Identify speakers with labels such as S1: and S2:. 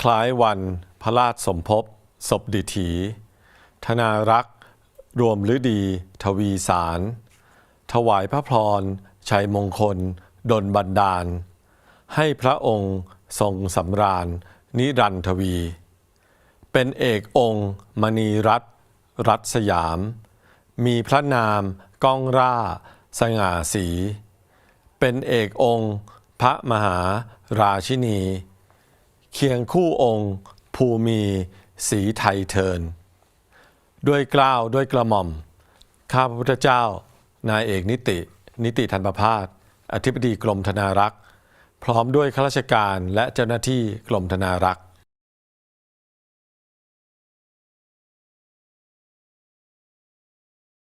S1: คล้ายวันพระราชสมภพศพดิถี ธนารักษ์ รวมฤดี ทวีสาร ถวายพระพร ชัยมงคล ดลบันดาล ให้พระองค์ทรงสำราญ นิรันทวี เป็นเอกองค์ มณีรัตรัตสยาม มีพระนามก้องร่า สง่าสี เป็นเอกองค์ พระมหาราชินี เคียงคู่องค์ ภูมีสีไทยเทิน ด้วยกล้าวด้วยกระหม่อม ข้าพระพุทธเจ้า นายเอกนิติ นิติธันประพาสอธิบดีกรมธนารักษ์ พร้อมด้วยข้าราชการและเจ้าหน้าที่กรมธนารักษ์